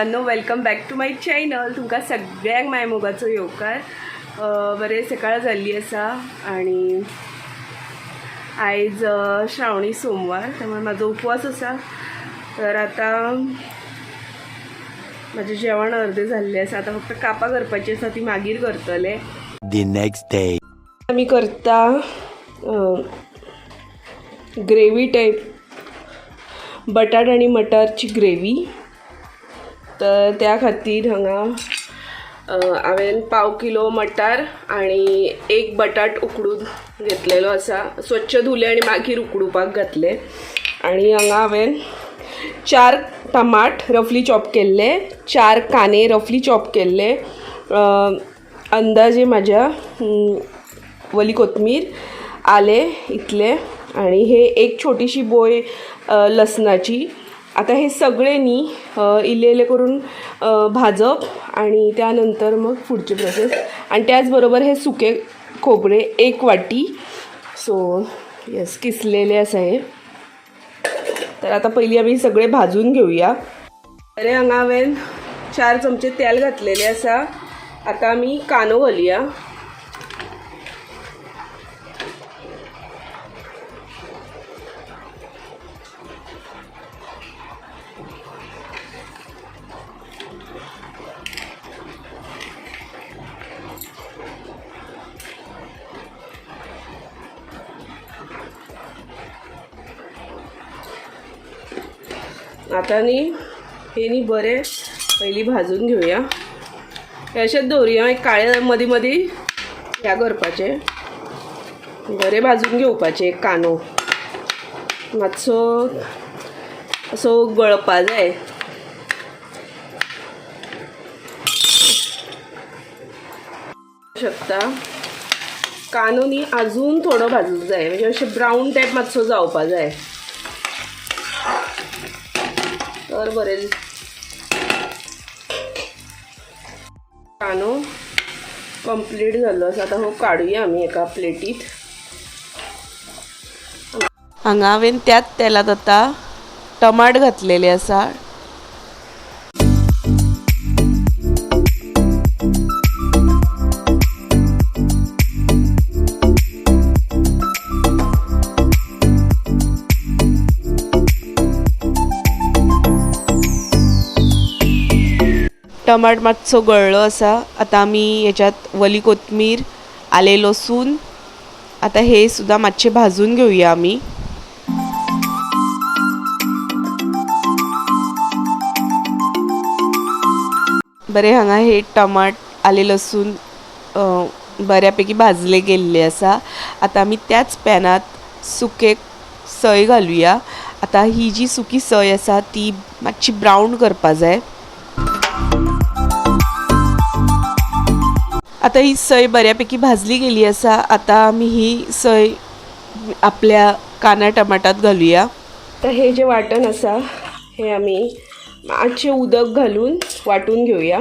मित्रांनो welcome back to my channel तुमकां सगळ्यांक माय मोगाचो येवकार बरें सकाळ जाल्ली आसा आनी आयज श्रावणी सोमवार त्यामुळे म्हाजो उपवास आसा तर आतां म्हाजें जेवण अर्दें जाल्लें आसा. आतां फक्त कापां करपाची आसा ती मागीर करतले. The next day. आमी करता ग्रेवी टायप बटाट आनी मटारची ग्रेवी तर त्या खातीर हांगा हांवें पाव किलो मटार आनी एक बटाट उकडून घेतलेलो आसा. स्वच्छ धुले आनी मागीर उकडुपाक घातले. आनी हांगा हांवें चार टमाट रफली चॉप केल्ले चार कांदे रफली चॉप केल्ले अंदाजे म्हाज्या वली कोथमीर आले इतले. आणि हे एक छोटीशी बोय लसणाची आता हे सगळ्यांनी न्ही इले करून भाजप आणि त्यानंतर मग पुढची प्रोसेस आणि त्याचबरोबर हे सुके खोबरे एक वाटी. सो येस किसलेले आसा हे. तर आता पहिली आम्ही सगळे भाजून घेऊया. अरे हांगा हांवें चार चमचे तेल घातलेले आसा आता आमी कांदो घालया आता न्ही हे न्ही बरें पयलीं भाजून घेवया हे अशेंच एक काळे मदीं मदीं ह्या करपाचें बरें भाजून घेवपाचें एक कांदो मातसो असो गळपा जाय. शकता. कांदो न्ही आजून थोडो भाजूंक जाय म्हणजे अशें ब्रावन टायप मातसो जावपा जाय. तर बरें कानो कंप्लीट जाल्लो आसा आतां हो काढूया आमी एका प्लेटीत हांगा हांवें त्याच तेलात आतां टमाट घातलेले आसा टमाट मातसो गळ्ळो आसा आतां आमी हेच्यात वली कोथमीर आले लसूण आतां हे सुद्दां मातशें भाजून घेवया आमी बरें हांगा हे टमाट आले लसूण बऱ्यापैकी भाजले गेल्ले आसा आतां आमी त्याच पॅनात सुके सय घालूया. आतां ही जी सुकी सय आसा ती मातशी ब्रावन करपा जाय. आता ही सय बऱ्यापैकी भाजली गेली आसा आता आमी ही सय आपल्या कांदा टमाटात घालूया. तर हे जे वाटण आसा हे आमी मातशें उदक घालून वाटून घेवया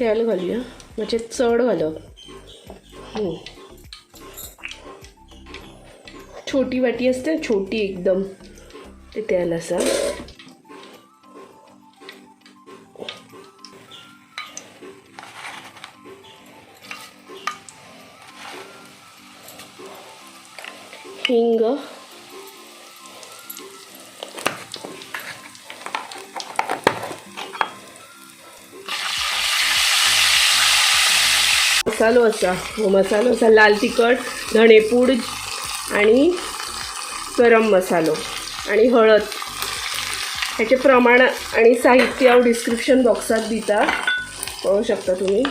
तेल घालूया. मातशें चड घालप छोटी वाटी असते छोटी एकदम. ते तेल आसा हिंग मसालो आसा हो मसालो आसा लाल तिखट धणेपूड आणि गरम मसालो आणि हळद. ह्याचे प्रमाण आणि साहित्य हांव डिस्क्रिप्शन बॉक्सात दिता. पळोवंक शकता तुम्ही.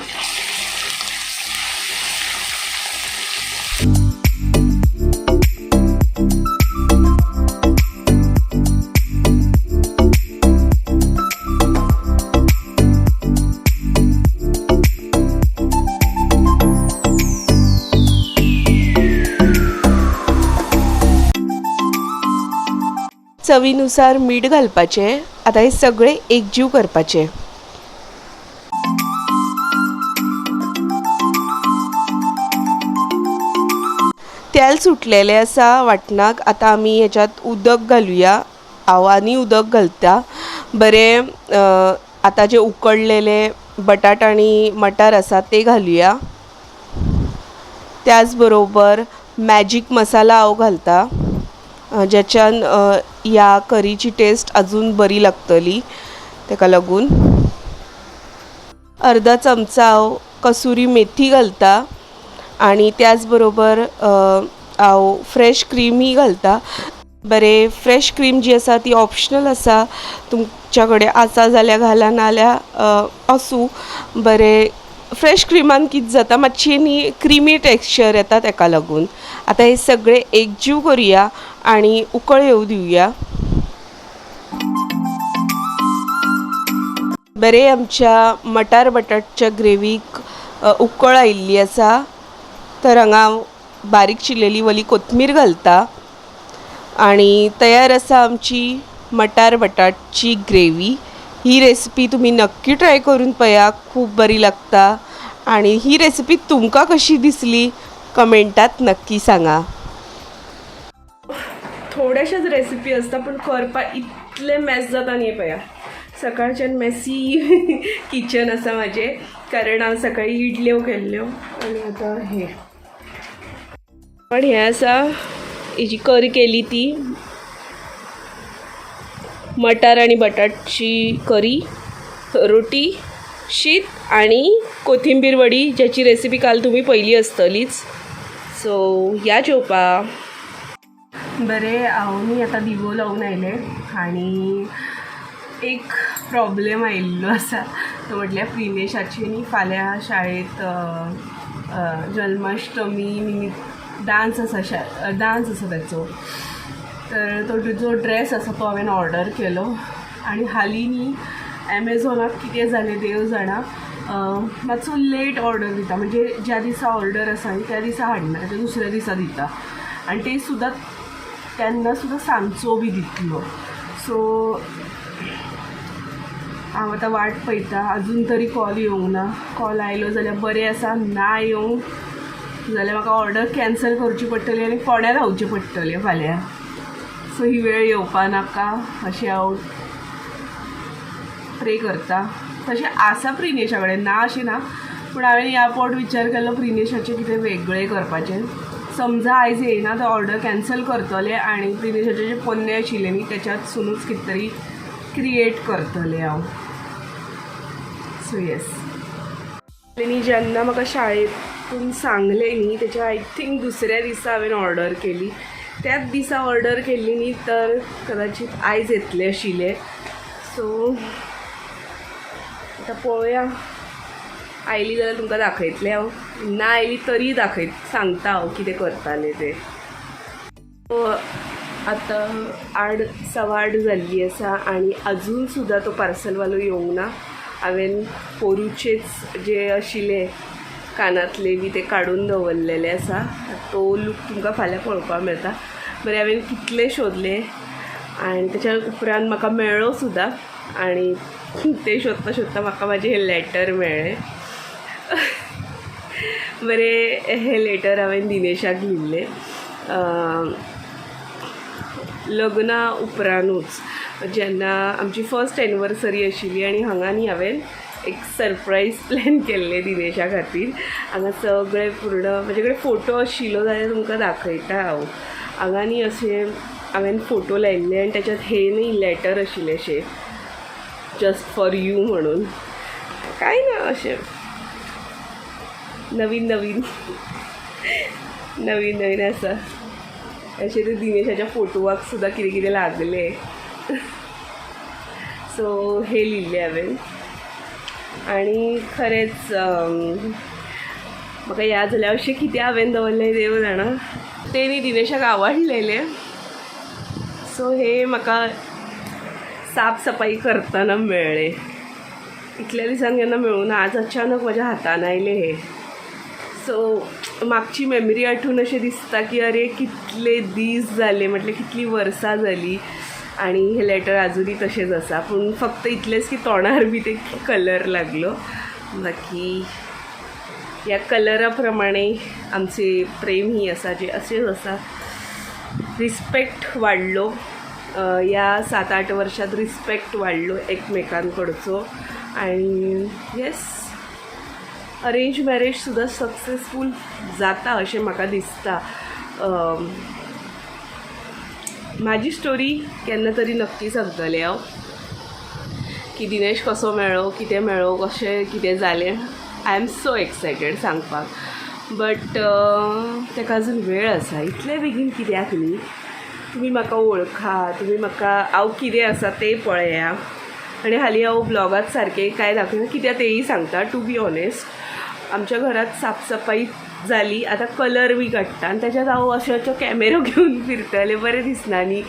चवीनुसार मीठ घालपाचें आतां हे सगळे एकजीव करपाचे. तेल सुटलेलें आसा वाटणाक आतां आमी हेच्यात उदक घालुया. हांव आनी उदक घालता. बरें आतां आता जे उकडलेले बटाट आणि मटार आसा ते घालुया. त्याच बरोबर मॅजिक मसाला हांव घालता. ज्याच्यान ह्या करीची टेस्ट अजून बरी लागतली ताका लागून. अर्धा चमचा हांव कसुरी मेथी घालता आणि त्याच बरोबर हांव फ्रेश क्रीमही घालता. बरे फ्रेश क्रीम जी आसा ती ऑप्शनल आसा तुमच्या कडेन आसा जाल्यार घाला नाल्यार असू. आसूं बरे फ्रेश क्रिमान कितें जाता मातशी न्ही क्रिमी टॅक्स्चर येता ताका लागून. आतां हे सगळे एकजीव करुया आनी उकळ येवं दिवया बरे आमच्या मटार बटाटच्या ग्रेवीक उकळ आयिल्ली आसा. तर हांगा बारीक चिरलेली वली कोथमीर घालता. आणि तयार आसा आमची मटार बटाटची ग्रेवी ही रेसिपी तुम्ही नक्की ट्राय करून पया खूप बरी लागता. आणि ही रेसिपी तुमकां कशी दिसली कमेंटात नक्की सांगा. थोड्याशाच रेसिपी असता पण करपाक इतले मॅस जाता न्ही पळया सकाळच्यान मेसी किचन आसा म्हाजें कारण हांव सकाळी इडल्यो केल्ल्यो आनी आतां हे. पण हे आसा हेजी करी केली ती मटार आणि बटाटची करी रोटी शीत आणि कोथिंबीर वडी ज्याची रेसिपी काल तुम्ही पहिली आसतलीच सो या जेवपा बरे हांव न्ही आतां दिवो लावून आयले आनी एक प्रॉब्लेम आयिल्लो आसा तो म्हटल्यार प्रिनेशाची न्ही फाल्यां शाळेंत जन्माष्टमी निमित्त डान्स आसा शा डान्स आसा ताचो तर तो जो ड्रेस आसा तो हांवें ऑर्डर केलो. आनी हालीं न्ही एमेझॉनाक कितें जालें देव जाणा. मातसो लेट ऑर्डर दिता. म्हणजे ज्या दिसा ऑर्डर आसा न्ही त्या दिसा हाडना त्या दुसऱ्या दिसा दिता. आनी ते सुद्दां तेन्ना सुद्दां सांजचो बी दितलो. सो हांव आतां वाट पळयता अजून तरी कॉल येवंक ना. कॉल आयलो जाल्यार बरें आसा ना येवंक जाल्यार म्हाका ऑर्डर कॅन्सल करची पडटली आनी फोड्यां रावचें पडटलें फाल्यां. सो ही वेळ येवपा नाका अशें हांव प्रे करता. तशें आसा प्रिनेशा कडेन. ना अशें ना पूण हांवें ह्या पोट विचार केल्लो प्रिनेशाचें कितें वेगळें करपाचें. समजा आयज येयना तर ऑर्डर कॅन्सल करतलें आनी प्रिनेशाचे जे पोन्ने आशिल्ले न्ही त्याच्यातसूनच कितें तरी क्रिएट करतलें हांव सो येस न्ही जेन्ना म्हाका शाळेतून सांगलें न्ही तेच्या आय थिंक दुसऱ्या दिसा हांवें ऑर्डर केली. त्याच दिसा ऑर्डर केल्ली न्ही तर कदाचित आयज येतले आशिल्ले सो आतां पळोवया आयली जाल्यार तुमकां दाखयतलें हांव ना आयली तरी दाखयत सांगता हांव कितें करतालें तें. सो आतां आड सवा आड जाल्ली आसा आनी अजून सुद्दां तो पार्सलवालो येवंक ना हांवें पोरूचेच जे आशिल्ले कानातले बी ते काडून दवरलेले आसा तो लूक तुमकां फाल्यां पळोवपाक मेळटा. बरें हांवें कितले शोधले. आनी तेच्या उपरांत म्हाका मेळ्ळो सुद्दां आनी ते सोदता सोदता म्हाका म्हाजें हें लॅटर मेळ्ळें. बरें हें लेटर हांवें दिनेशाक लिहिल्लें लग्ना उपरांतूच. जेन्ना आमची फर्स्ट एनिवर्सरी आशिल्ली आनी हांगा न्ही हांवें एक सरप्रायज प्लॅन केल्लें दिनेशा खातीर हांगा सगळे पूर्ण म्हजे कडेन फोटो आशिल्लो जाल्यार तुमकां दाखयता हांव हांगा न्ही अशें हांवें फोटो लायिल्ले आनी त्याच्यात हे न्ही लॅटर आशिल्ले अशें जस्ट फॉर यू म्हणून. काय ना अशें नवीन नवीन. नवीन नवीन आसा अशें ते दिनेशाच्या फोटोवाक सुद्दां कितें कितें लागलें. सो हे लिहिल्लें हांवें आनी खरेंच अम, म्हाका याद जाल्यार अशें कितें हांवें दवरलें देव जाणा ते न्ही दिनेशाक आवडलेलें सो हे म्हाका साफ सफाई करतना मेळ्ळें इतल्या दिसान केन्ना मेळूं आज अचानक म्हज्या हातान आयले हे. सो मागची मेमरी आठवून अशें दिसता की अरे कितले दीस जाले म्हटल्यार कितलीं वर्सां जालीं आनी हें लेटर अजूनही तशेंच आसा पूण फक्त इतलेंच की तोंडार बी ते कलर लागलो. बाकी ह्या कलराप्रमाणे आमचे प्रेम ही आसा जे अशेंच आसा रिस्पेक्ट वाडलो या सात आठ वर्षात रिस्पेक्ट वाढलो एकमेकांकडचो. आणि येस अरेंज मॅरेज सुद्धा सक्सेसफूल जाता अशें म्हाका दिसता. म्हाजी स्टोरी केन्ना तरी नक्की सांगतलें हांव की दिनेश कसो मेळ्ळो कितें मेळ्ळो कशें कितें जालें. आय एम सो एक्सायटेड सांगपाक. बट ताका अजून वेळ आसा. इतले बेगीन कित्याक न्ही? तुमी म्हाका वळखा तुमी म्हाका हांव कितें आसा तें पळया. आनी हालीं हांव ब्लॉगात सारकें कांय दाखयना कित्याक तेंय सांगता टू बी ऑनेस्ट आमच्या घरात साफसफाई जाली आतां कलर बी काडटा आनी त्याच्यात हांव अश्यो कॅमेरो घेवन फिरतलें बरें दिसना न्ही.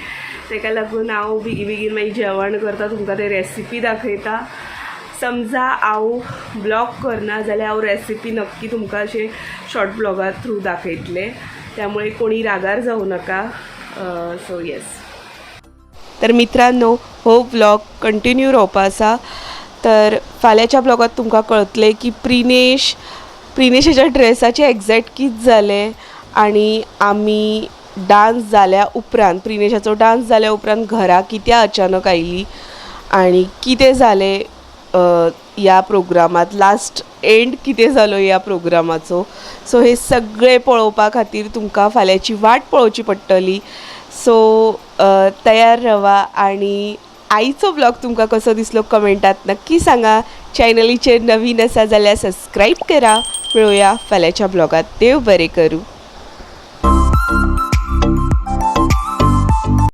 ताका लागून हांव बेगीन बेगीन मागीर जेवण करता तुमकां ते रेसिपी दाखयता. समजा हांव ब्लॉग करना जाल्यार हांव रेसिपी नक्की तुमकां अशें शॉर्ट ब्लॉगा थ्रू दाखयतलें. त्यामुळे कोणी रागार जावं नाका. सो येस तर मित्रांनो हो ब्लॉग कंटिन्यू रावपा आसा तर फाल्यांच्या ब्लॉगात तुमकां कळतले की प्रिनेश प्रिनेशाच्या ड्रेसाचे एक्झॅक्ट कित जालें आनी आमी डान्स जाल्या उपरांत प्रिनेशाचो डान्स जाल्या उपरांत घरा कित्या अचानक आयली आनी कितें जालें ह्या प्रोग्रामात? लास्ट एंड कितें जालो ह्या प्रोग्रामाचो? सो हे सगळें पळोवपा खातीर तुमकां फाल्यांची वाट पळोवची पडटली. सो तयार रवा आणि आईचो ब्लॉग तुमकां कसो दिसलो कमेंटात नक्की सांगा. चॅनलीचेर नवीन आसा जाल्यार सबस्क्राईब करा. मिळूया फाल्यांच्या ब्लॉगात. देव बरें करूं.